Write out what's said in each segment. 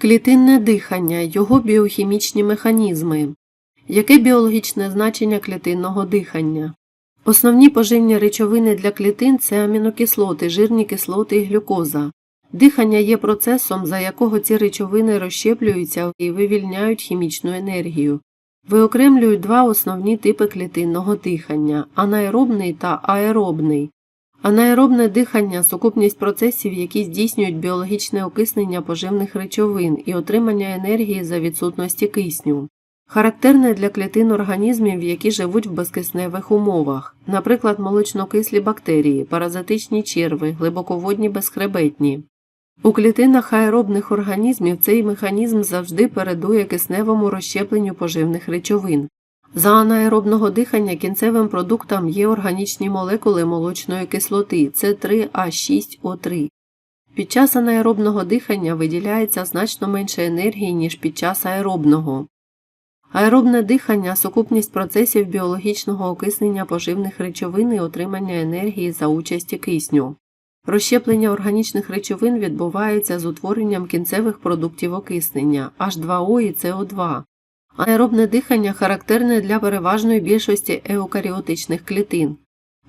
Клітинне дихання, його біохімічні механізми. Яке біологічне значення клітинного дихання? Основні поживні речовини для клітин це амінокислоти, жирні кислоти і глюкоза. Дихання є процесом, за якого ці речовини розщеплюються і вивільняють хімічну енергію. Виокремлюють два основні типи клітинного дихання анаеробний та аеробний. Анаеробне дихання сукупність процесів, які здійснюють біологічне окиснення поживних речовин і отримання енергії за відсутності кисню. Характерне для клітин організмів, які живуть в безкисневих умовах, наприклад, молочнокислі бактерії, паразитичні черви, глибоководні безхребетні. У клітинах аеробних організмів цей механізм завжди передує кисневому розщепленню поживних речовин. За анаеробного дихання кінцевим продуктом є органічні молекули молочної кислоти С3H6O3. Під час анаеробного дихання виділяється значно менше енергії, ніж під час аеробного. Аеробне дихання сукупність процесів біологічного окиснення поживних речовин і отримання енергії за участі кисню. Розщеплення органічних речовин відбувається з утворенням кінцевих продуктів окиснення H2O і CO2. Аеробне дихання характерне для переважної більшості еукаріотичних клітин.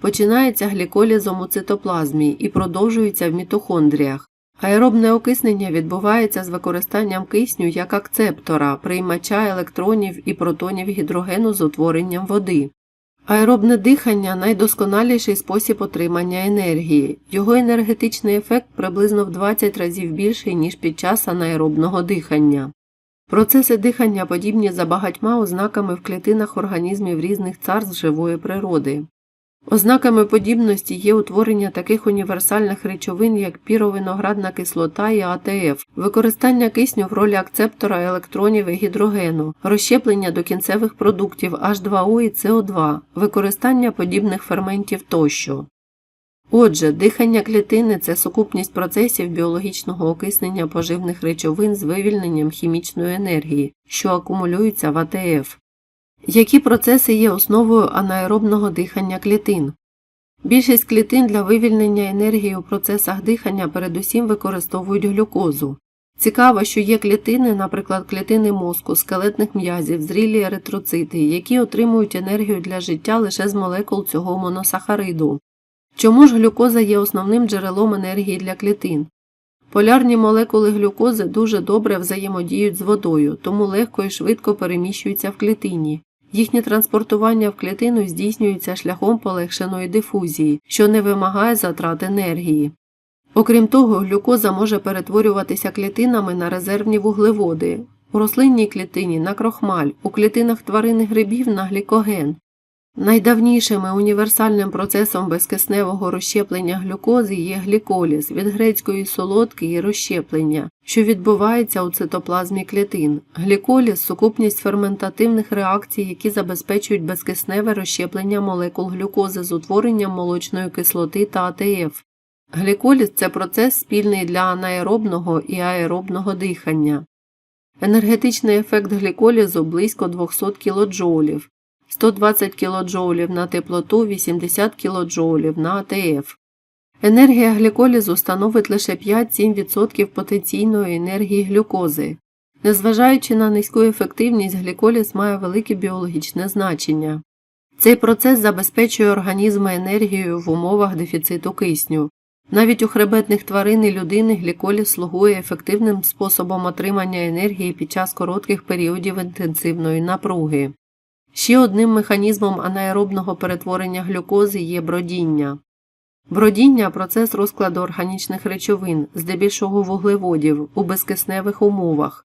Починається гліколізом у цитоплазмі і продовжується в мітохондріях. Аеробне окиснення відбувається з використанням кисню як акцептора, приймача електронів і протонів гідрогену з утворенням води. Аеробне дихання найдосконаліший спосіб отримання енергії. Його енергетичний ефект приблизно в 20 разів більший, ніж під час анаеробного дихання. Процеси дихання подібні за багатьма ознаками в клітинах організмів різних царств живої природи. Ознаками подібності є утворення таких універсальних речовин, як піровиноградна кислота і АТФ, використання кисню в ролі акцептора електронів і гідрогену, розщеплення до кінцевих продуктів H2O і CO2, використання подібних ферментів тощо. Отже, дихання клітини це сукупність процесів біологічного окиснення поживних речовин з вивільненням хімічної енергії, що акумулюються в АТФ. Які процеси є основою анаеробного дихання клітин? Більшість клітин для вивільнення енергії у процесах дихання передусім використовують глюкозу. Цікаво, що є клітини, наприклад, клітини мозку, скелетних м'язів, зрілі еритроцити, які отримують енергію для життя лише з молекул цього моносахариду. Чому ж глюкоза є основним джерелом енергії для клітин? Полярні молекули глюкози дуже добре взаємодіють з водою, тому легко і швидко переміщуються в клітині. Їхнє транспортування в клітину здійснюється шляхом полегшеної дифузії, що не вимагає затрат енергії. Окрім того, глюкоза може перетворюватися клітинами на резервні вуглеводи, у рослинній клітині на крохмаль, у клітинах тварин і грибів на глікоген. Найдавнішим і універсальним процесом безкисневого розщеплення глюкози є гліколіз від грецької солодкий розщеплення, що відбувається у цитоплазмі клітин. Гліколіз сукупність ферментативних реакцій, які забезпечують безкисневе розщеплення молекул глюкози з утворенням молочної кислоти та АТФ. Гліколіз це процес спільний для анаеробного і аеробного дихання. Енергетичний ефект гліколізу близько 200 кДж. 120 кДж на теплоту, 80 кДж на АТФ. Енергія гліколізу становить лише 5-7% потенційної енергії глюкози. Незважаючи на низьку ефективність, гліколіз має велике біологічне значення. Цей процес забезпечує організми енергією в умовах дефіциту кисню. Навіть у хребетних тварин і людини гліколіз слугує ефективним способом отримання енергії під час коротких періодів інтенсивної напруги. Ще одним механізмом анаеробного перетворення глюкози є бродіння. Бродіння процес розкладу органічних речовин, здебільшого вуглеводів, у безкисневих умовах.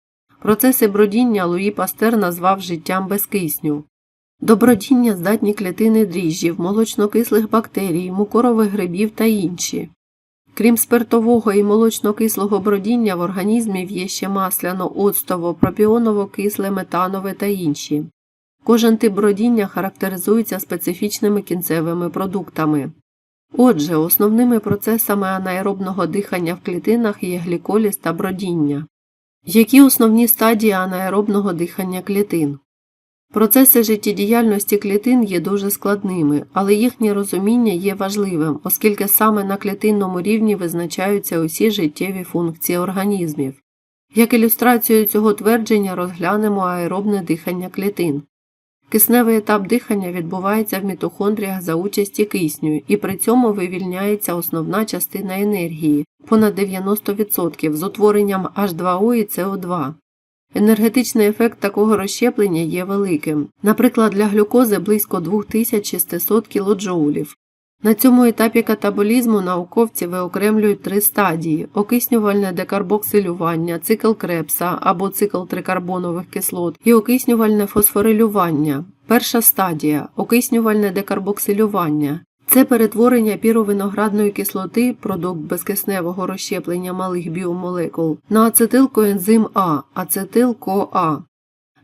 Процеси бродіння Луї Пастер назвав життям без кисню. До бродіння здатні клітини дріжджів, молочнокислих бактерій, мукорових грибів та інші. Крім спиртового і молочно-кислого бродіння в організмі є ще масляно, оцтово, пропіоново кисле, метанове та інші. Кожен тип бродіння характеризується специфічними кінцевими продуктами. Отже, основними процесами анаеробного дихання в клітинах є гліколіз та бродіння. Які основні стадії анаеробного дихання клітин? Процеси життєдіяльності клітин є дуже складними, але їхнє розуміння є важливим, оскільки саме на клітинному рівні визначаються усі життєві функції організмів. Як ілюстрацію цього твердження розглянемо аеробне дихання клітин. Кисневий етап дихання відбувається в мітохондріях за участі кисню, і при цьому вивільняється основна частина енергії понад 90% з утворенням H2O і CO2. Енергетичний ефект такого розщеплення є великим. Наприклад, для глюкози близько 2600 кДж. На цьому етапі катаболізму науковці виокремлюють три стадії: окиснювальне декарбоксилювання, цикл крепса або цикл трикарбонових кислот і окиснювальне фосфорилювання. Перша стадія окиснювальне декарбоксилювання. Це перетворення піровиноградної кислоти, продукт безкисневого розщеплення малих біомолекул, на ацетилкоензим А, ацетил-КоА.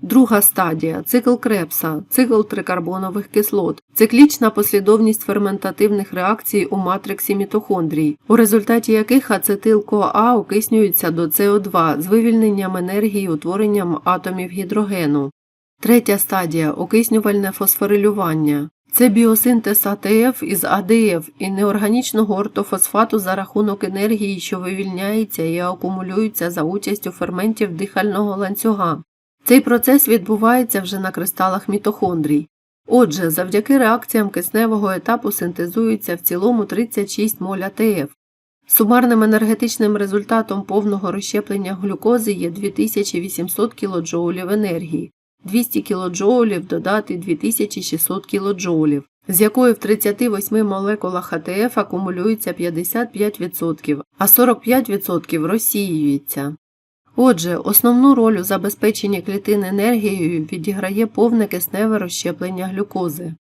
Друга стадія цикл крепса, цикл трикарбонових кислот, циклічна послідовність ферментативних реакцій у матриксі мітохондрій, у результаті яких ацетил-КоА окиснюється до СО2 з вивільненням енергії утворенням атомів гідрогену. Третя стадія окиснювальне фосфорилювання. Це біосинтез АТФ із АДФ і неорганічного ортофосфату за рахунок енергії, що вивільняється і акумулюється за участю ферментів дихального ланцюга. Цей процес відбувається вже на кристалах мітохондрій. Отже, завдяки реакціям кисневого етапу синтезується в цілому 36 моль АТФ. Сумарним енергетичним результатом повного розщеплення глюкози є 2800 кДж енергії, 200 кДж додати 2600 кДж, з якої в 38 молекулах АТФ акумулюється 55%, а 45% розсіюється. Отже, основну роль у забезпеченні клітин енергією відіграє повне кисневе розщеплення глюкози.